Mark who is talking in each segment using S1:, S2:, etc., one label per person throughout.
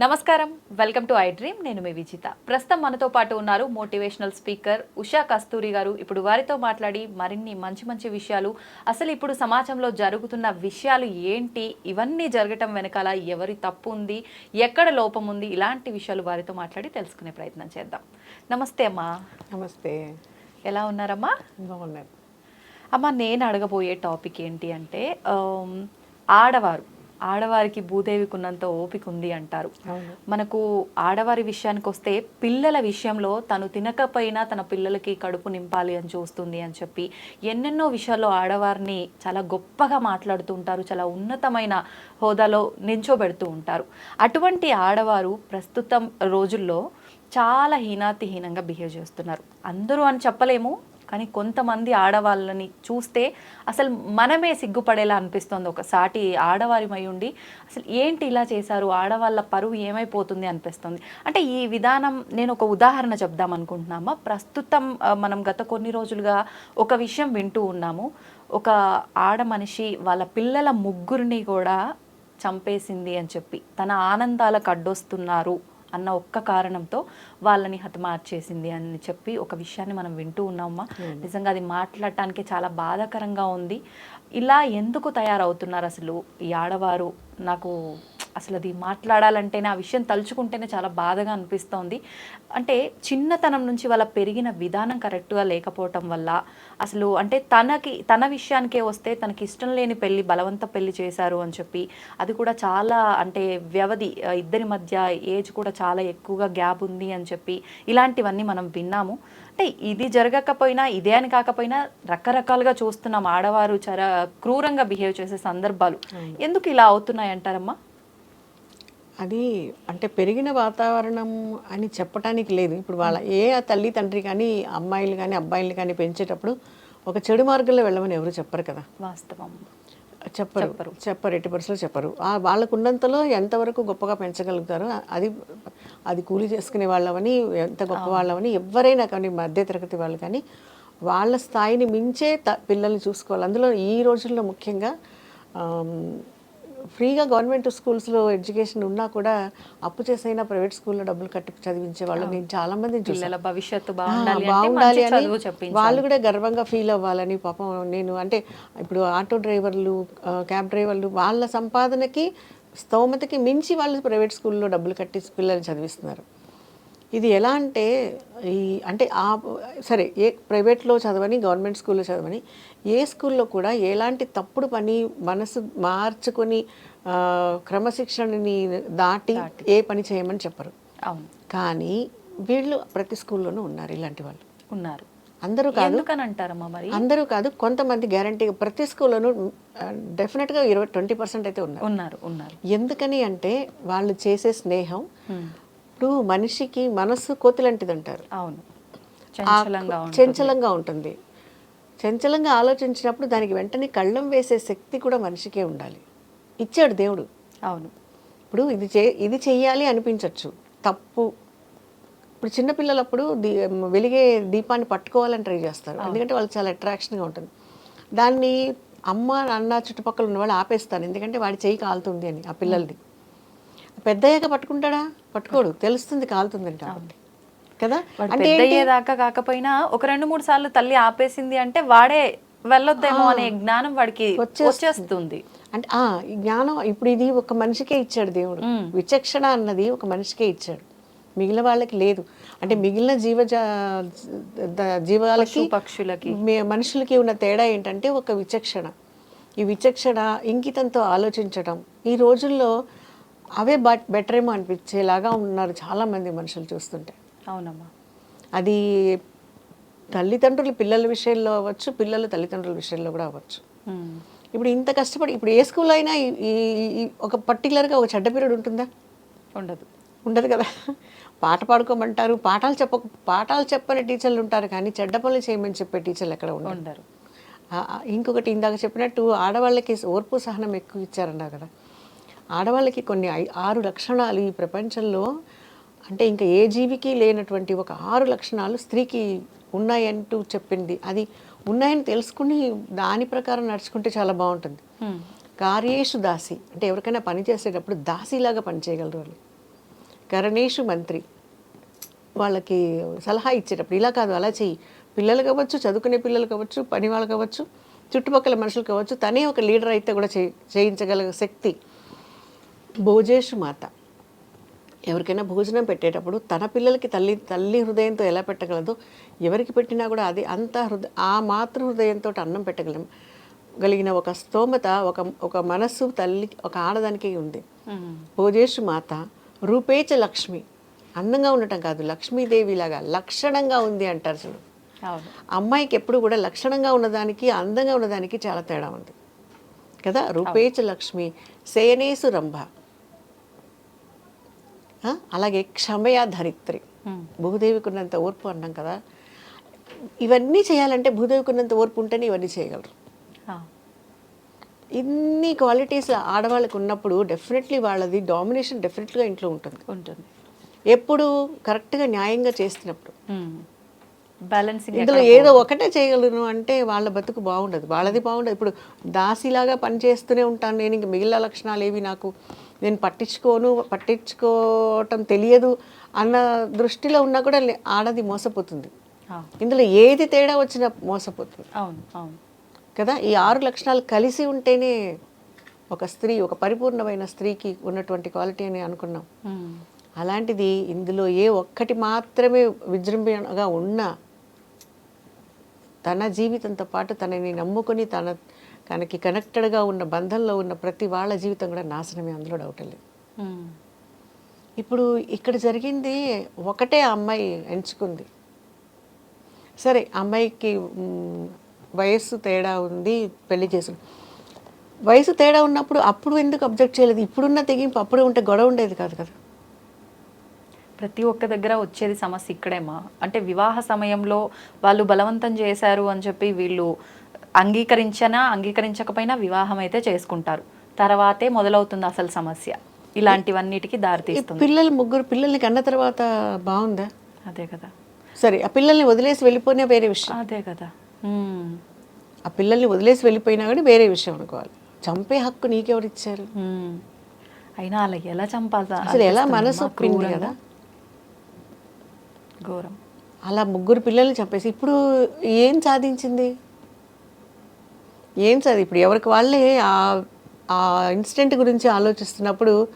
S1: నమస్కారం. Welcome to I dream. నేను మీ విజిత. ప్రస్తుతం మనతో పాటు ఉన్నారు మోటివేషనల్ స్పీకర్ ఉషా కస్తూరి గారు. ఇప్పుడు వారితో మాట్లాడి మరిన్ని మంచి మంచి విషయాలు అసలు ఇప్పుడు సమాజంలో జరుగుతున్న విషయాలు ఏంటి ఇవన్నీ జరగటం వెనకాల ఎవరి తప్పు ఉంది ఎక్కడ లోపం ఉంది ఇలాంటి విషయాలు వారితో మాట్లాడి తెలుసుకునే ప్రయత్నం చేద్దాం. నమస్తే అమ్మా.
S2: నమస్తే.
S1: ఎలా ఉన్నారమ్మా?
S2: బాగున్నారు.
S1: అమ్మ నేను అడగబోయే టాపిక్ ఏంటి అంటే ఆడవారు. ఆడవారికి భూదేవికి ఉన్నంత ఓపిక ఉంది అంటారు. మనకు ఆడవారి విషయానికి వస్తే పిల్లల విషయంలో తను తినకపోయినా తన పిల్లలకి కడుపు నింపాలి అని చూస్తుంది అని చెప్పి ఎన్నెన్నో విషయాల్లో ఆడవారిని చాలా గొప్పగా మాట్లాడుతూ ఉంటారు చాలా ఉన్నతమైన హోదాలో నించోబెడుతూ ఉంటారు. అటువంటి ఆడవారు ప్రస్తుతం రోజుల్లో చాలా హీనాతిహీనంగా బిహేవ్ చేస్తున్నారు. అందరూ అని చెప్పలేము కానీ కొంతమంది ఆడవాళ్ళని చూస్తే అసలు మనమే సిగ్గుపడేలా అనిపిస్తుంది. ఒక సాటి ఆడవారిమై ఉండి అసలు ఏంటి ఇలా చేశారు? ఆడవాళ్ళ పరువు ఏమైపోతుంది అనిపిస్తుంది. అంటే ఈ విధానం నేను ఒక ఉదాహరణ చెప్దాం అనుకుంటున్నామా? ప్రస్తుతం మనం గత కొన్ని రోజులుగా ఒక విషయం వింటూ ఉన్నాము. ఒక ఆడ మనిషి వాళ్ళ పిల్లల ముగ్గురిని కూడా చంపేసింది అని చెప్పి తన ఆనందాలకు అడ్డొస్తున్నారు. అన్న ఒక్క కారణంతో వాళ్ళని హతమార్చేసింది అని చెప్పి ఒక విషయాన్ని మనం వింటూ ఉన్నామా నిజంగా అది మాట్లాడటానికి చాలా బాధాకరంగా ఉంది. ఇలా ఎందుకు తయారవుతున్నారు అసలు ఈ ఆడవారు? నాకు అసలు అది మాట్లాడాలంటేనే ఆ విషయం తలుచుకుంటేనే చాలా బాధగా అనిపిస్తోంది. అంటే చిన్నతనం నుంచి వాళ్ళ పెరిగిన విధానం కరెక్ట్గా లేకపోవటం వల్ల అసలు అంటే తనకి తన విషయానికే వస్తే తనకి ఇష్టం లేని పెళ్ళి బలవంత పెళ్ళి చేశారు అని చెప్పి అది కూడా చాలా అంటే వ్యవధి ఇద్దరి మధ్య ఏజ్ కూడా చాలా ఎక్కువగా గ్యాప్ ఉంది అని చెప్పి ఇలాంటివన్నీ మనం విన్నాము. అంటే ఇది జరగకపోయినా ఇదే అని కాకపోయినా రకరకాలుగా చూస్తున్నాం ఆడవారు చాలా క్రూరంగా బిహేవ్ చేసే సందర్భాలు. ఎందుకు ఇలా అవుతున్నాయి అంటారమ్మా
S2: అది అంటే పెరిగిన వాతావరణం అని చెప్పటానికి లేదు. ఇప్పుడు వాళ్ళ ఏ తల్లి తండ్రి కానీ అమ్మాయిలు కానీ అబ్బాయిలు కానీ పెంచేటప్పుడు ఒక చెడు మార్గంలో వెళ్ళమని ఎవరు చెప్పరు కదా?
S1: వాస్తవం.
S2: చెప్పరు. చెప్పరు. ఎట్టి పరిస్థితుల్లో చెప్పరు. ఆ వాళ్ళకు ఉన్నంతలో ఎంతవరకు గొప్పగా పెంచగలుగుతారో అది అది కూలి చేసుకునే వాళ్ళవని ఎంత గొప్ప వాళ్ళవని ఎవరైనా కానీ మధ్య తరగతి వాళ్ళు కానీ వాళ్ళ స్థాయిని మించే త పిల్లల్ని చూసుకోవాలి. అందులో ఈ రోజుల్లో ముఖ్యంగా ఫ్రీగా గవర్నమెంట్ స్కూల్స్లో ఎడ్యుకేషన్ ఉన్నా కూడా అప్పు చేసైనా ప్రైవేట్ స్కూల్లో డబ్బులు కట్టి చదివించే వాళ్ళు. నేను చాలా చూసాను
S1: పిల్లల భవిష్యత్తు బాగుండాలి
S2: అని వాళ్ళు కూడా గర్వంగా ఫీల్ అవ్వాలని పాపం నేను అంటే ఇప్పుడు ఆటో డ్రైవర్లు క్యాబ్ డ్రైవర్లు వాళ్ళ సంపాదనకి స్తోమతకి మించి వాళ్ళు ప్రైవేట్ స్కూల్లో డబ్బులు కట్టి పిల్లల్ని చదివిస్తున్నారు. ఇది ఎలా అంటే ఈ అంటే ఆ సరే ఏ ప్రైవేట్లో చదవని గవర్నమెంట్ స్కూల్లో చదవని ఏ స్కూల్లో కూడా ఎలాంటి తప్పుడు పని మనసు మార్చుకొని క్రమశిక్షణని దాటి ఏ పని చేయమని చెప్పరు.
S1: అవును.
S2: కానీ వీళ్ళు ప్రతి స్కూల్లోనూ ఉన్నారు ఇలాంటి వాళ్ళు.
S1: ఉన్నారు.
S2: అందరూ కాదు
S1: అంటారమ్మా మరి?
S2: అందరూ కాదు కొంతమంది గ్యారంటీగా ప్రతి స్కూల్లోనూ డెఫినెట్గా ఇరవై ట్వంటీ పర్సెంట్ అయితే ఉన్నారు.
S1: ఉన్నారు ఉన్నారు.
S2: ఎందుకని అంటే వాళ్ళు చేసే స్నేహం. ఇప్పుడు మనిషికి మనస్సు కోతిలాంటిది అంటారు
S1: అవును. చంచలంగా ఉంటుంది.
S2: చంచలంగా ఆలోచించినప్పుడు దానికి వెంటనే కళ్ళం వేసే శక్తి కూడా మనిషికే ఉండాలి. ఇచ్చాడు దేవుడు.
S1: అవును.
S2: ఇప్పుడు ఇది చే ఇది చెయ్యాలి అనిపించవచ్చు తప్పు. ఇప్పుడు చిన్నపిల్లలప్పుడు దీ వెలిగే దీపాన్ని పట్టుకోవాలని ట్రై చేస్తారు. ఎందుకంటే వాళ్ళకి చాలా అట్రాక్షన్గా ఉంటుంది. దాన్ని అమ్మ నాన్న చుట్టుపక్కల ఉన్న వాళ్ళు ఆపేస్తారు. ఎందుకంటే వాడి చెయ్యి కాలుతుంది అని ఆ పిల్లలది. పెద్దయ్యాక పట్టుకుంటాడా? పట్టుకోడు. తెలుస్తుంది కాలుతుందని కాబట్టి. కదా? అంటే?
S1: అయ్యేదాకా కాకపోయినా ఒక రెండు మూడు సార్లు తల్లి ఆపేసింది అంటే వాడే వెళ్ళొద్దేమో అనే జ్ఞానం వాడికి వచ్చేస్తుంది.
S2: అంటే ఆ జ్ఞానం ఇప్పుడు ఇది ఒక మనిషికే ఇచ్చాడు దేవుడు. విచక్షణ అన్నది ఒక మనిషికే ఇచ్చాడు. మిగిలిన వాళ్ళకి లేదు. అంటే మిగిలిన జీవ జీవాలకి
S1: పక్షులకి
S2: మనుషులకి ఉన్న తేడా ఏంటంటే ఒక విచక్షణ. ఈ విచక్షణ ఇంకితంతో ఆలోచించడం ఈ రోజుల్లో అవే బెటర్ ఏమో అనిపించేలాగా ఉన్నారు చాలా మంది మనుషులు చూస్తుంటే.
S1: అవునమ్మా.
S2: అది తల్లిదండ్రులు పిల్లల విషయంలో అవ్వచ్చు పిల్లలు తల్లిదండ్రుల విషయంలో కూడా అవ్వచ్చు. ఇప్పుడు ఇంత కష్టపడి ఇప్పుడు ఏ స్కూల్ అయినా ఈ- ఒక పర్టికులర్గా ఒక చెడ్డ పీరియడ్ ఉంటుందా?
S1: ఉండదు.
S2: ఉండదు కదా. పాట పాడుకోమంటారు పాఠాలు చెప్ప పాఠాలు చెప్పని టీచర్లు ఉంటారు కానీ చెడ్డ పనులు చేయమని చెప్పే టీచర్లు ఎక్కడ ఉండరు. ఇంకొకటి ఇందాక చెప్పినట్టు ఆడవాళ్ళకి ఓర్పు సహనం ఎక్కువ ఇచ్చారన్నారు కదా. ఆడవాళ్ళకి కొన్ని ఆరు లక్షణాలు ఈ ప్రపంచంలో అంటే ఇంకా ఏ జీవికి లేనటువంటి ఒక ఆరు లక్షణాలు స్త్రీకి ఉన్నాయంటూ చెప్పింది. అది ఉన్నాయని తెలుసుకుని దాని ప్రకారం నడుచుకుంటే చాలా బాగుంటుంది. కార్యేషు దాసి అంటే ఎవరికైనా పని చేసేటప్పుడు దాసిలాగా పని చేయగలరు వాళ్ళు. కరణేషు మంత్రి వాళ్ళకి సలహా ఇచ్చేటప్పుడు ఇలా కాదు అలా చెయ్యి. పిల్లలు కావచ్చు చదువుకునే పిల్లలు కావచ్చు పని వాళ్ళు కావచ్చు చుట్టుపక్కల మనుషులు కావచ్చు తనే ఒక లీడర్ అయితే కూడా చేయి చేయించగల శక్తి. భోజేషు మాత. ఎవరికైనా భోజనం పెట్టేటప్పుడు తన పిల్లలకి తల్లి తల్లి హృదయంతో ఎలా పెట్టగలదో ఎవరికి పెట్టినా కూడా అది అంత హృదయ ఆ మాతృ హృదయంతో అన్నం పెట్టగలం గలిగిన ఒక స్తోమత ఒక ఒక మనస్సు తల్లి ఒక ఆడదానికి ఉంది. భోజేషు మాత రూపేచ లక్ష్మి. అందంగా ఉండటం కాదు లక్ష్మీదేవి లాగా లక్షణంగా ఉంది అంటారు చూడు. అమ్మాయికి ఎప్పుడు కూడా లక్షణంగా ఉన్నదానికి అందంగా ఉన్నదానికి చాలా తేడా ఉంది. కదా? రూపేచ లక్ష్మి శయనేసు రంభ. అలాగే క్షమయా ధరిత్రి. భూదేవికి ఉన్నంత ఓర్పు అన్నాం కదా. ఇవన్నీ చేయాలంటే భూదేవికి ఉన్నంత ఓర్పు ఉంటేనే ఇవన్నీ చేయగలరు. ఇన్ని క్వాలిటీస్ ఆడవాళ్ళకి ఉన్నప్పుడు డెఫినెట్లీ వాళ్ళది డామినేషన్ డెఫినెట్గా ఇంట్లో ఉంటుంది.
S1: ఉంటుంది.
S2: ఎప్పుడు కరెక్ట్గా న్యాయంగా చేస్తున్నప్పుడు.
S1: బ్యాలెన్సింగ్
S2: ఇందులో ఏదో ఒకటే చేయగలను అంటే వాళ్ళ బతుకు బాగుండదు. వాళ్ళది బాగుండదు. ఇప్పుడు దాసిలాగా పని చేస్తూనే ఉంటాను నేను. ఇంక మిగిలిన లక్షణాలు ఏవి నాకు నేను పట్టించుకోను పట్టించుకోవటం తెలియదు అన్న దృష్టిలో ఉన్నా కూడా ఆడది మోసపోతుంది. ఇందులో ఏది తేడా వచ్చినా మోసపోతుంది.
S1: అవును అవును.
S2: కదా? ఈ ఆరు లక్షణాలు కలిసి ఉంటేనే ఒక స్త్రీ ఒక పరిపూర్ణమైన స్త్రీకి ఉన్నటువంటి క్వాలిటీ అని అనుకున్నాం. అలాంటిది ఇందులో ఏ ఒక్కటి మాత్రమే విజృంభణగా ఉన్నా తన జీవితంతో పాటు తనని నమ్ముకొని తన తనకి కనెక్టెడ్గా ఉన్న బంధంలో ఉన్న ప్రతి వాళ్ళ జీవితం కూడా నాశనమే అందులో డౌట్ లేదు. ఇప్పుడు ఇక్కడ జరిగింది ఒకటే అమ్మాయి ఎంచుకుంది. సరే అమ్మాయికి వయస్సు తేడా ఉంది పెళ్ళి చేసుకుని వయసు తేడా ఉన్నప్పుడు అప్పుడు ఎందుకు అబ్జెక్ట్ చేయలేదు? ఇప్పుడున్న తెగింపు అప్పుడే ఉంటే గొడవ ఉండేది కాదు కదా.
S1: ప్రతి ఒక్క దగ్గర వచ్చేది సమస్య ఇక్కడేమా? అంటే వివాహ సమయంలో వాళ్ళు బలవంతం చేశారు అని చెప్పి వీళ్ళు అంగీకరించినా అంగీకరించకపోయినా వివాహం అయితే చేసుకుంటారు. తర్వాతే మొదలవుతుంది అసలు సమస్య. ఇలాంటివన్నిటికీ దారితీస్తుంది
S2: పిల్లలు ముగ్గురు పిల్లల్ని కన్న తర్వాత బాగుందా?
S1: అదే కదా.
S2: సరే ఆ పిల్లల్ని వదిలేసి వెళ్ళిపోయినా వేరే విషయం.
S1: అదే కదా. హ్మ్.
S2: ఆ పిల్లల్ని వదిలేసి వెళ్ళిపోయినా కూడా వేరే విషయం అనుకోవాలి. చంపే హక్కు నీకెవరు ఇచ్చారు?
S1: హ్మ్. అయినా అలా ఎలా చంపాలి
S2: అసలు ఎలా మనసు ఒప్పింది? కదా.
S1: ఘోరం.
S2: అలా ముగ్గురు పిల్లల్ని చంపేసి ఇప్పుడు ఏం సాధించింది? ఏం సాధి ఇప్పుడు ఎవరికి వాళ్ళే ఆ ఆ ఇన్సిడెంట్ గురించి ఆలోచిస్తున్నప్పుడు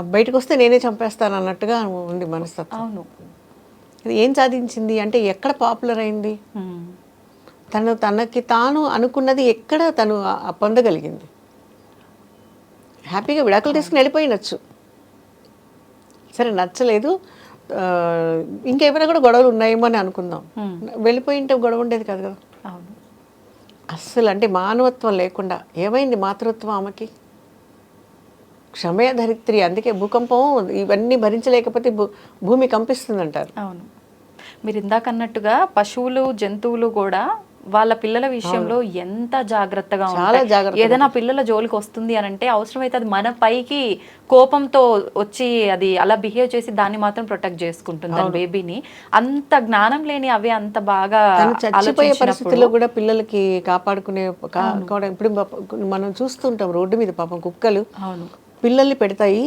S2: బయటకు వస్తే నేనే చంపేస్తాను అన్నట్టుగా ఉంది మనస్తత్వం.
S1: అవును.
S2: ఇది ఏం సాధించింది? అంటే ఎక్కడ పాపులర్ అయింది. తను తనకి తాను అనుకున్నది ఎక్కడ తను పొందగలిగింది? హ్యాపీగా విడాకులు తీసుకుని వెళ్ళిపోయినచ్చు. సరే నచ్చలేదు. ఇంకేమైనా కూడా గొడవలు ఉన్నాయేమో అని అనుకుందాం. వెళ్ళిపోయి ఉంటే గొడవ ఉండేది కాదు కదా?
S1: అవును.
S2: అస్సలు అంటే మానవత్వం లేకుండా ఏమైంది మాతృత్వం ఆమెకి? క్షమే ధరిత్రి అందుకే భూకంపం ఇవన్నీ భరించలేకపోతే భూ భూమి కంపిస్తుంది అంటారు
S1: అవును. మీరు ఇందాక అన్నట్టుగా పశువులు జంతువులు కూడా వాళ్ళ పిల్లల విషయంలో ఎంత జాగ్రత్తగా
S2: జాగ్రత్తగా
S1: ఏదైనా పిల్లల జోలికి వస్తుంది అని అంటే అవసరమైతే అది మన పైకి కోపంతో వచ్చి అది అలా బిహేవ్ చేసి దాన్ని మాత్రం ప్రొటెక్ట్ చేసుకుంటుంది దాని బేబీని. అంత జ్ఞానం లేని అవే అంత బాగా
S2: చచ్చిపోయే పరిస్థితుల్లో కూడా పిల్లలకి కాపాడుకునే ఇప్పుడు పాపం మనం చూస్తుంటాం రోడ్డు మీద పాపం కుక్కలు
S1: అవును.
S2: పిల్లల్ని పెడతాయి.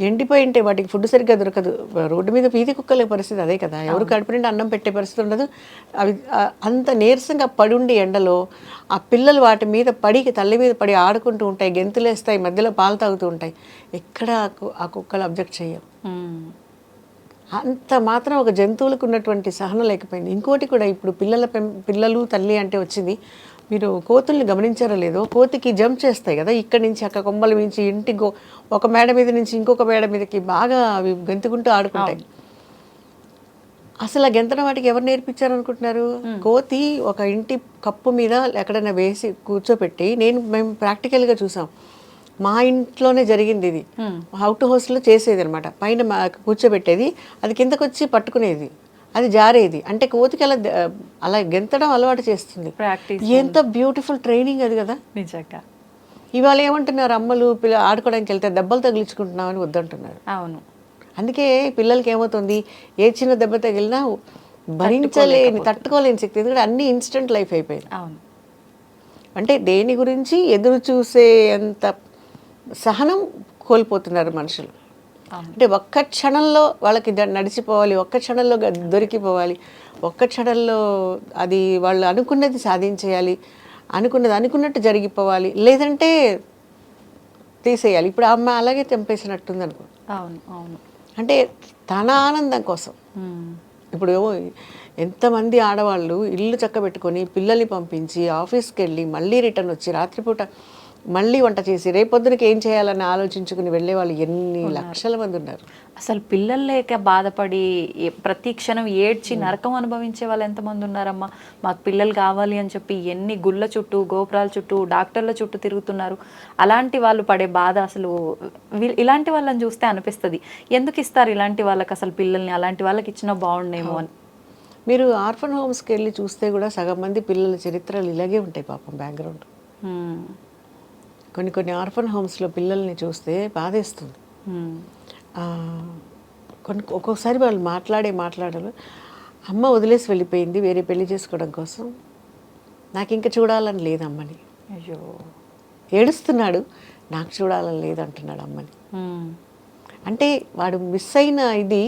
S2: ఎండిపోయి ఉంటే వాటికి ఫుడ్ సరిగ్గా దొరకదు. రోడ్డు మీద వీధి కుక్కలే పరిస్థితి అదే కదా. ఎవరు కడుపు నిండా అన్నం పెట్టే పరిస్థితి ఉండదు. అవి అంత నీరసంగా పడుండి ఎండలో ఆ పిల్లలు వాటి మీద పడి తల్లి మీద పడి ఆడుకుంటూ ఉంటాయి. గెంతులేస్తాయి మధ్యలో పాలు తాగుతూ ఉంటాయి. ఎక్కడ ఆ కు- ఆ కుక్కలు అబ్జెక్ట్
S1: ఉమ్.
S2: అంత మాత్రం ఒక జంతువులకు ఉన్నటువంటి సహనం లేకపోయింది. ఇంకోటి కూడా ఇప్పుడు పిల్లల పెం పిల్లలు తల్లి అంటే వచ్చింది. మీరు కోతుల్ని గమనించారో లేదో కోతికి జంప్ చేస్తాయి కదా ఇక్కడి నుంచి అక్క కొమ్మల నుంచి ఇంటి గో ఒక మేడ మీద నుంచి ఇంకొక మేడ మీదకి బాగా అవి గెంతుకుంటూ ఆడుకుంటాయి. అసలు ఆ గెంతడం వాటికి ఎవరు నేర్పించారు అనుకుంటున్నారు కోతి ఒక ఇంటి కప్పు మీద ఎక్కడైనా వేసి కూర్చోపెట్టి నేను మేము ప్రాక్టికల్గా చూసాం. మా ఇంట్లోనే జరిగింది ఇది. అవుట్ హౌస్లో చేసేది అనమాట పైన కూర్చోబెట్టేది అది కిందకు వచ్చి పట్టుకునేది. అది జారేది. అంటే కోతికి అలా అలా గెంతడం అలవాటు చేస్తుంది.
S1: ప్రాక్టీస్
S2: ఎంత బ్యూటిఫుల్ ట్రైనింగ్ అది కదా.
S1: నిజంగా.
S2: ఇవాళ ఏమంటున్నారు అమ్మలు పిల్ల ఆడుకోవడానికి వెళ్తే దెబ్బలు తగిలించుకుంటున్నామని వద్దంటున్నారు.
S1: అవును.
S2: అందుకే పిల్లలకి ఏమవుతుంది? ఏ చిన్న దెబ్బ తగిలినా భరించలేని తట్టుకోలేని శక్తి. ఎందుకంటే అన్ని ఇన్స్టెంట్ లైఫ్ అయిపోయింది.
S1: అవును.
S2: అంటే దేని గురించి ఎదురు చూసే అంత సహనం కోల్పోతున్నారు మనుషులు. అంటే ఒక్క క్షణంలో వాళ్ళకి నడిచిపోవాలి ఒక్క క్షణంలో దొరికిపోవాలి ఒక్క క్షణంలో అది వాళ్ళు అనుకున్నది సాధించేయాలి అనుకున్నది అనుకున్నట్టు జరిగిపోవాలి లేదంటే తీసేయాలి. ఇప్పుడు ఆ అమ్మ అలాగే తెంపేసినట్టుంది అనుకో
S1: అవును అవును.
S2: అంటే తన ఆనందం కోసం. ఇప్పుడు ఎంతమంది ఆడవాళ్ళు ఇల్లు చక్కబెట్టుకొని పిల్లల్ని పంపించి ఆఫీస్కి వెళ్ళి మళ్ళీ రిటర్న్ వచ్చి రాత్రిపూట మళ్ళీ వంట చేసి రేపొద్దునకి ఏం చేయాలని ఆలోచించుకుని వెళ్ళే వాళ్ళు ఎన్ని లక్షల మంది ఉన్నారు.
S1: అసలు పిల్లలు లేక బాధపడి ప్రతి క్షణం ఏడ్చి నరకం అనుభవించే వాళ్ళు ఎంతమంది ఉన్నారమ్మా? మాకు పిల్లలు కావాలి అని చెప్పి ఎన్ని గుళ్ళ చుట్టూ గోపురాల చుట్టూ డాక్టర్ల చుట్టూ తిరుగుతున్నారు. అలాంటి వాళ్ళు పడే బాధ అసలు ఇలాంటి వాళ్ళని చూస్తే అనిపిస్తుంది. ఎందుకు ఇస్తారు ఇలాంటి వాళ్ళకి అసలు పిల్లల్ని? అలాంటి వాళ్ళకి ఇచ్చినా బాగుండేమో అని.
S2: మీరు ఆర్ఫన్ హోమ్స్కి వెళ్ళి చూస్తే కూడా సగం మంది పిల్లల చరిత్రలు ఇలాగే ఉంటాయి పాపం బ్యాక్గ్రౌండ్. కొన్ని కొన్ని ఆర్ఫన్ హోమ్స్లో పిల్లల్ని చూస్తే బాధేస్తుంది. కొన్ని ఒక్కొక్కసారి వాళ్ళు మాట్లాడే మాట్లాడలు అమ్మ వదిలేసి వెళ్ళిపోయింది వేరే పెళ్ళి చేసుకోవడం కోసం. నాకు ఇంకా చూడాలని లేదు అమ్మని
S1: అయ్యో.
S2: ఏడుస్తున్నాడు నాకు చూడాలని లేదు అంటున్నాడు అమ్మని. అంటే వాడు మిస్ అయిన ఇది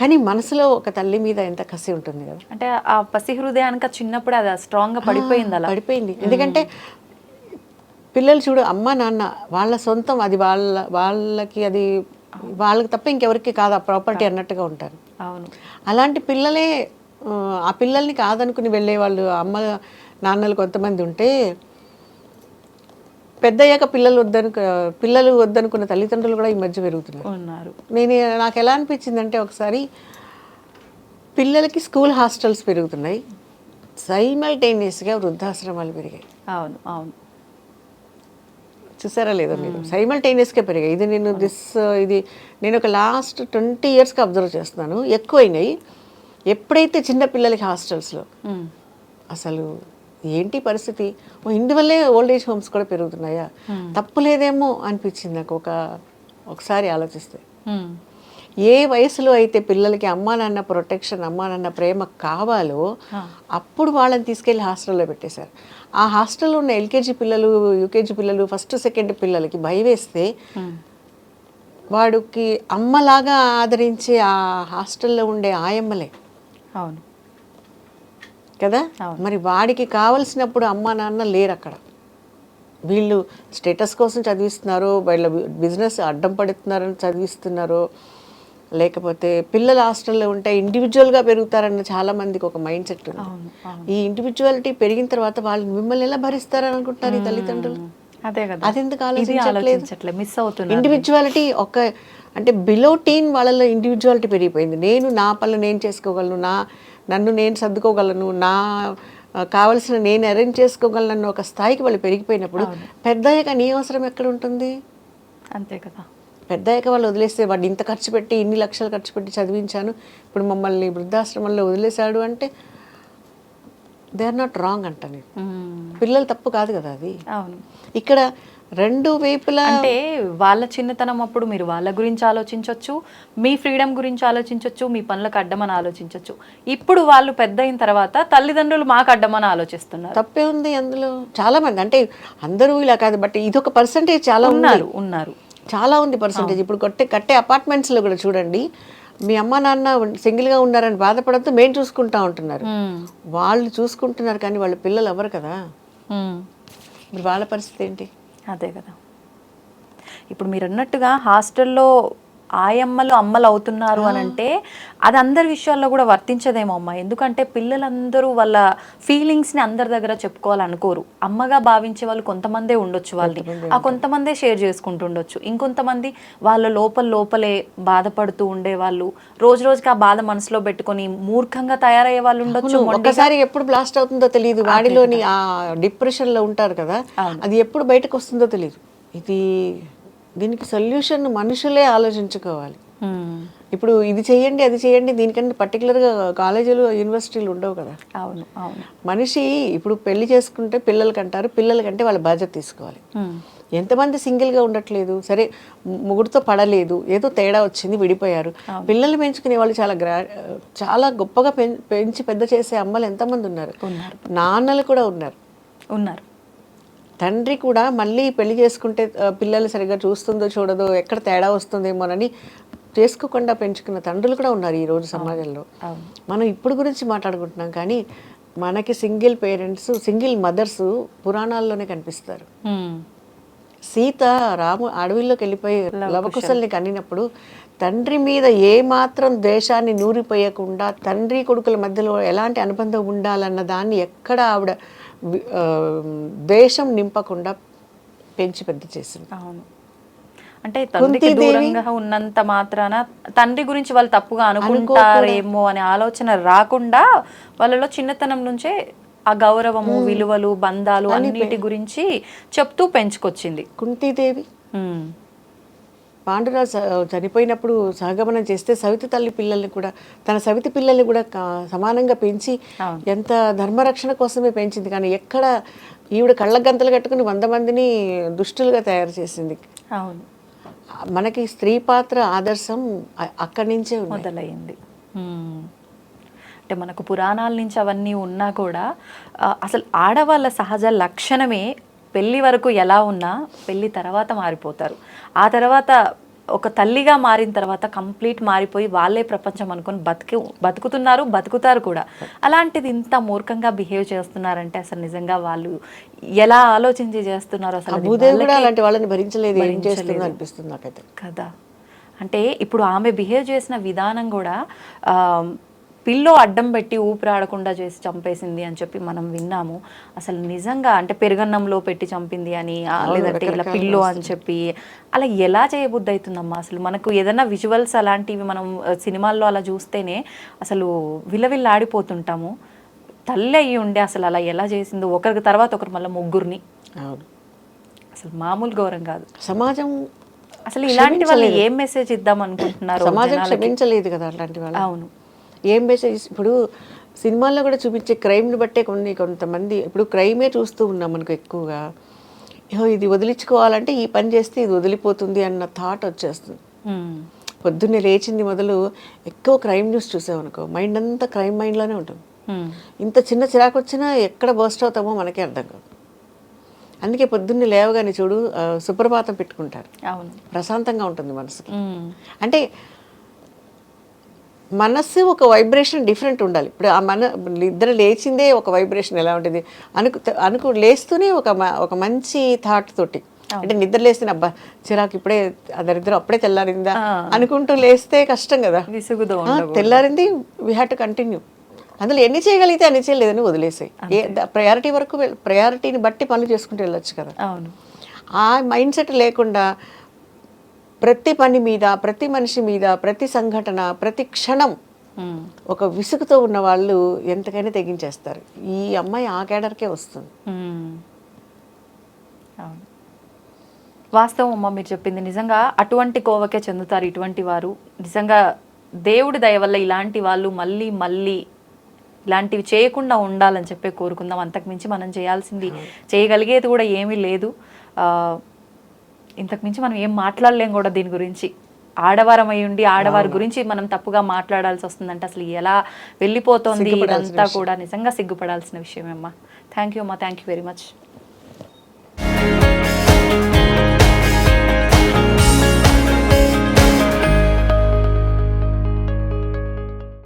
S2: కానీ మనసులో ఒక తల్లి మీద ఎంత కసి ఉంటుంది కదా.
S1: అంటే ఆ పసి హృదయానికి చిన్నప్పుడే అది స్ట్రాంగ్గా పడిపోయింది అలా.
S2: పడిపోయింది. ఎందుకంటే పిల్లలు చూడు అమ్మ నాన్న వాళ్ళ సొంతం అది వాళ్ళ వాళ్ళకి అది వాళ్ళకి తప్ప ఇంకెవరికి కాదు ఆ ప్రాపర్టీ అన్నట్టుగా ఉంటారు.
S1: అవును.
S2: అలాంటి పిల్లలే ఆ, పిల్లల్ని కాదనుకుని వెళ్ళే వాళ్ళు అమ్మ నాన్నలు కొంతమంది ఉంటే పెద్దయ్యాక పిల్లలు వద్దను పిల్లలు వద్దనుకున్న తల్లిదండ్రులు కూడా ఈ మధ్య పెరుగుతున్నారు.
S1: ఉన్నారు.
S2: నేను నాకు ఎలా అనిపించిందంటే ఒకసారి పిల్లలకి స్కూల్ హాస్టల్స్ పెరుగుతున్నాయి. సైమల్టేనియస్గా వృద్ధాశ్రమాలు పెరిగాయి.
S1: అవును అవును.
S2: చూసారా లేదా మీరు? సైమల్టేనియస్గా పెరిగాయి. ఇది నేను దిస్ ఇది నేను ఒక లాస్ట్ ట్వంటీ ఇయర్స్గా అబ్జర్వ్ చేస్తున్నాను. ఎక్కువైనాయి. ఎప్పుడైతే చిన్న పిల్లలకి హాస్టల్స్లో. అసలు ఏంటి పరిస్థితి? ఇందువల్లే ఓల్డ్ ఏజ్ హోమ్స్ కూడా పెరుగుతున్నాయా? తప్పు లేదేమో అనిపించింది నాకు ఒక ఒకసారి ఆలోచిస్తే. ఏ వయసులో అయితే పిల్లలకి అమ్మా నాన్న ప్రొటెక్షన్ అమ్మా నాన్న ప్రేమ కావాలో అప్పుడు వాళ్ళని తీసుకెళ్ళి హాస్టల్లో పెట్టేశారు. ఆ హాస్టల్లో ఉన్న ఎల్కేజీ పిల్లలు యూకేజీ పిల్లలు ఫస్ట్ సెకండ్ పిల్లలకి భయ వేస్తే
S1: ఉమ్.
S2: వాడికి అమ్మలాగా ఆదరించే ఆ హాస్టల్లో ఉండే ఆయమ్మలే.
S1: అవును.
S2: కదా. మరి వాడికి కావలసినప్పుడు అమ్మా నాన్న లేరు అక్కడ వీళ్ళు స్టేటస్ కోసం చదివిస్తున్నారో వీళ్ళ బిజినెస్ అడ్డం పడుతున్నారని చదివిస్తున్నారో లేకపోతే పిల్లల హాస్టల్లో ఉంటే ఇండివిజువల్గా పెరుగుతారన్న చాలా మందికి ఒక మైండ్ సెట్ ఉంది ఈ ఇండివిజువాలిటీ పెరిగిన తర్వాత వాళ్ళు మిమ్మల్ని ఎలా భరిస్తారని అనుకుంటారు ఈ తల్లిదండ్రులు?
S1: అదే కదా.
S2: అదెందుకు ఆలోచించట్లేదు?
S1: ఆలోచించట్లే మిస్ అవుతున్నారు.
S2: ఇండివిజువాలిటీ ఒక అంటే బిలో టీన్ వాళ్ళలో ఇండివిజువాలిటీ పెరిగిపోయింది. నేను నా పనులు నేను చేసుకోగలను నా నన్ను నేను సర్దుకోగలను నా కావలసిన నేను అరేంజ్ చేసుకోగలను ఒక స్థాయికి వాళ్ళు పెరిగిపోయినప్పుడు పెద్దయ్యాక నీ అవసరం ఎక్కడ ఉంటుంది?
S1: అంతే కదా.
S2: పెద్దయ్యాక వాళ్ళు వదిలేస్తే వాడు ఇంత ఖర్చు పెట్టి ఇన్ని లక్షలు ఖర్చు పెట్టి చదివించాను ఇప్పుడు మమ్మల్ని వృద్ధాశ్రమంలో వదిలేశాడు అంటే దే ఆర్ నాట్ రాంగ్ అంట నేను. పిల్లలు తప్పు కాదు కదా అది.
S1: అవును.
S2: ఇక్కడ రెండు వైపులా
S1: అంటే వాళ్ళ చిన్నతనం అప్పుడు మీరు వాళ్ళ గురించి ఆలోచించవచ్చు మీ ఫ్రీడమ్ గురించి ఆలోచించవచ్చు మీ పనులకు అడ్డమని ఆలోచించవచ్చు ఇప్పుడు వాళ్ళు పెద్ద అయిన తర్వాత తల్లిదండ్రులు మాకు అడ్డమని ఆలోచిస్తున్నారు.
S2: తప్పే ఉంది అందులో. చాలా మంది అంటే అందరూ ఇలా కాదు బట్ ఇది ఒక పర్సంటేజ్ చాలా
S1: ఉన్నారు ఉన్నారు.
S2: చాలా ఉంది పర్సంటేజ్ ఇప్పుడు కొట్టే కట్టే apartments లో కూడా చూడండి మీ అమ్మ నాన్న సింగిల్గా ఉన్నారని బాధపడద్దు మేము చూసుకుంటా ఉంటున్నారు. వాళ్ళు చూసుకుంటున్నారు కానీ వాళ్ళ పిల్లలు ఎవరు కదా? వాళ్ళ పరిస్థితి ఏంటి?
S1: అదే కదా. ఇప్పుడు మీరు అన్నట్టుగా హాస్టల్లో ఆయమ్మలు అమ్మలు అవుతున్నారు అని అంటే అది అందరి విషయాల్లో కూడా వర్తించదేమో అమ్మ. ఎందుకంటే పిల్లలందరూ వాళ్ళ ఫీలింగ్స్ని అందరి దగ్గర చెప్పుకోవాలనుకోరు. అమ్మగా భావించే వాళ్ళు కొంతమందే ఉండొచ్చు వాళ్ళని. ఆ కొంతమందే షేర్ చేసుకుంటుండొచ్చు ఇంకొంతమంది వాళ్ళ లోపల లోపలే బాధపడుతూ ఉండే వాళ్ళు రోజు రోజుకి ఆ బాధ మనసులో పెట్టుకొని మూర్ఖంగా తయారయ్యే వాళ్ళు ఉండొచ్చు
S2: అవును, ఒక్కసారి ఎప్పుడు బ్లాస్ట్ అవుతుందో తెలియదు. వాడిలోని ఆ డిప్రెషన్లో ఉంటారు కదా. అది ఎప్పుడు బయటకు వస్తుందో తెలియదు. ఇది దీనికి సొల్యూషన్ మనుషులే ఆలోచించుకోవాలి. ఇప్పుడు ఇది చేయండి అది చేయండి దీనికంటే పర్టికులర్గా కాలేజీలు యూనివర్సిటీలు ఉండవు కదా.
S1: అవును అవును.
S2: మనిషి ఇప్పుడు పెళ్ళి చేసుకుంటే పిల్లలకి అంటారు పిల్లలకంటే వాళ్ళ బాధ్యత తీసుకోవాలి. ఎంతమంది సింగిల్గా ఉండట్లేదు సరే ముగ్గురితో పడలేదు ఏదో తేడా వచ్చింది విడిపోయారు. పిల్లల్ని పెంచుకునే వాళ్ళు చాలా గ్రా చాలా గొప్పగా పెంచి పెద్ద చేసే అమ్మలు ఎంతమంది ఉన్నారు. నాన్నలు కూడా ఉన్నారు.
S1: ఉన్నారు.
S2: తండ్రి కూడా మళ్ళీ పెళ్ళి చేసుకుంటే పిల్లలు సరిగ్గా చూస్తుందో చూడదో ఎక్కడ తేడా వస్తుందేమోనని చేసుకోకుండా పెంచుకున్న తండ్రులు కూడా ఉన్నారు ఈ రోజు సమాజంలో. మనం ఇప్పుడు గురించి మాట్లాడుకుంటున్నాం కానీ మనకి సింగిల్ పేరెంట్స్ సింగిల్ మదర్స్ పురాణాల్లోనే కనిపిస్తారు. సీత రాము అడవిలోకి వెళ్ళిపోయి లవకుశల్ని కనినప్పుడు తండ్రి మీద ఏ మాత్రం ద్వేషాన్ని నూరిపోయకుండా తండ్రి కొడుకుల మధ్యలో ఎలాంటి అనుబంధం ఉండాలన్న దాన్ని ఎక్కడ ఆవిడ ద్వేషం నింపకుండా పెంచి పెద్ద చేసింది.
S1: అవును. అంటే తండ్రికి దూరంగా ఉన్నంత మాత్రాన తండ్రి గురించి వాళ్ళు తప్పుగా అనుకుంటారేమో అనే ఆలోచన రాకుండా వాళ్ళలో చిన్నతనం నుంచే ఆ గౌరవము విలువలు బంధాలు అన్నిటి గురించి చెప్తూ పెంచుకొచ్చింది.
S2: కుంతీదేవి పాండురాజు చనిపోయినప్పుడు సహగమనం చేస్తే సవితి తల్లి పిల్లల్ని కూడా తన సవితి పిల్లల్ని కూడా సమానంగా పెంచి. ఎంత ధర్మరక్షణ కోసమే పెంచింది. కానీ ఎక్కడ ఈవిడ కళ్ళ గంతలు కట్టుకుని వంద మందిని దుష్టులుగా తయారు చేసింది.
S1: అవును.
S2: మనకి స్త్రీ పాత్ర ఆదర్శం అక్కడి నుంచే
S1: మొదలైంది. అంటే మనకు పురాణాల నుంచి అవన్నీ ఉన్నా కూడా అసలు ఆడవాళ్ళ సహజ లక్షణమే పెళ్ళి వరకు ఎలా ఉన్నా పెళ్ళి తర్వాత మారిపోతారు. ఆ తర్వాత ఒక తల్లిగా మారిన తర్వాత కంప్లీట్ మారిపోయి వాళ్ళే ప్రపంచం అనుకొని బతికి బతుకుతున్నారు బతుకుతారు కూడా. అలాంటిది ఇంత మూర్ఖంగా బిహేవ్ చేస్తున్నారంటే అసలు నిజంగా వాళ్ళు ఎలా ఆలోచించి చేస్తున్నారు అసలు
S2: అలాంటి వాళ్ళని భరించలేదు ఏం
S1: భరించలేదు.
S2: చేస్తుందో అనిపిస్తుంది నాకైతే.
S1: కదా. అంటే ఇప్పుడు ఆమె బిహేవ్ చేసిన విధానం కూడా ఆ, పిల్లో అడ్డం పెట్టి ఊపిరాడకుండా చేసి చంపేసింది అని చెప్పి మనం విన్నాము. అసలు నిజంగా అంటే పెరుగన్నంలో పెట్టి చంపింది అని లేదంటే ఇలా పిల్లో అని చెప్పి అలా ఎలా చేయబుద్ధి అవుతుందమ్మా అసలు మనకు ఏదైనా విజువల్స్ అలాంటివి మనం సినిమాల్లో అలా చూస్తేనే అసలు విలవిల్లాడిపోతుంటాము. తల్లి అయ్యి ఉండే అసలు అలా ఎలా చేసిందో. ఒకరికి తర్వాత ఒకరు మళ్ళీ ముగ్గురిని. అసలు మామూలు గౌరవం కాదు.
S2: సమాజం
S1: అసలు ఇలాంటి వాళ్ళు ఏం మెసేజ్ ఇద్దాం అనుకుంటున్నారు
S2: సమాజం? క్షమించలేదు కదా అట్లాంటి వాళ్ళు
S1: అవును.
S2: ఏం మెసేజ్ ఇప్పుడు సినిమాల్లో కూడా చూపించే క్రైమ్ని బట్టే కొన్ని కొంతమంది ఇప్పుడు క్రైమే చూస్తూ ఉన్నాం మనకు ఎక్కువగా. "ఏహో, ఇది వదిలించుకోవాలంటే ఈ పని చేస్తే ఇది వదిలిపోతుంది అన్న థాట్ వచ్చేస్తుంది. పొద్దున్నే లేచింది మొదలు ఎక్కువ క్రైమ్ న్యూస్ చూసామనుకో మైండ్ అంతా క్రైమ్ మైండ్లోనే ఉంటుంది. ఇంత చిన్న చిరాకు వచ్చినా ఎక్కడ బస్ట్ అవుతామో మనకే అర్థం కాదు. అందుకే పొద్దున్నే లేవగానే చూడు సుప్రభాతం పెట్టుకుంటారు. ప్రశాంతంగా ఉంటుంది మనసుకి. అంటే మనస్సు ఒక వైబ్రేషన్ డిఫరెంట్ ఉండాలి. ఇప్పుడు ఆ మన ఇద్దరు లేచిందే ఒక వైబ్రేషన్ ఎలా ఉంటుంది? అనుకు అనుకు లేస్తూనే ఒక ఒక మంచి థాట్ తోటి. అంటే నిద్ర లేస్తే అబ్బా చిరాకు ఇప్పుడే అదరిద్దరు అప్పుడే తెల్లారిందా? అనుకుంటూ లేస్తే కష్టం కదా. తెల్లారింది వీ హ్యావ్ టు కంటిన్యూ అందులో ఎన్ని చేయగలిగితే అన్ని చేయలేదని వదిలేసాయి. ఏ ప్రయారిటీ వరకు ప్రయారిటీని బట్టి పనులు చేసుకుంటూ వెళ్ళొచ్చు కదా.
S1: అవును.
S2: ఆ మైండ్ సెట్ లేకుండా ప్రతి పని మీద ప్రతి మనిషి మీద ప్రతి సంఘటన ప్రతి క్షణం ఒక విసుగుతో ఉన్న వాళ్ళు ఎంతకైనా తెగించేస్తారు. ఈ అమ్మాయి ఆ కేడర్కే వస్తుంది.
S1: వాస్తవం అమ్మ మీరు చెప్పింది. నిజంగా అటువంటి కోవకే చెందుతారు ఇటువంటి వారు. నిజంగా దేవుడి దయ వల్ల ఇలాంటి వాళ్ళు మళ్ళీ మళ్ళీ ఇలాంటివి చేయకుండా ఉండాలని చెప్పి కోరుకుందాం. అంతకుమించి మనం చేయాల్సింది చేయగలిగేది కూడా ఏమీ లేదు. ఆ, ఇంతకుమించి మనం ఏం మాట్లాడలేం కూడా దీని గురించి. ఆడవారం అయి ఉండి ఆడవారి గురించి మనం తప్పుగా మాట్లాడాల్సి వస్తుందంటే అసలు ఎలా వెళ్ళిపోతుంది ఇదంతా కూడా నిజంగా సిగ్గుపడాల్సిన విషయమేమ్మా. థ్యాంక్ యూ అమ్మా. Thank you very much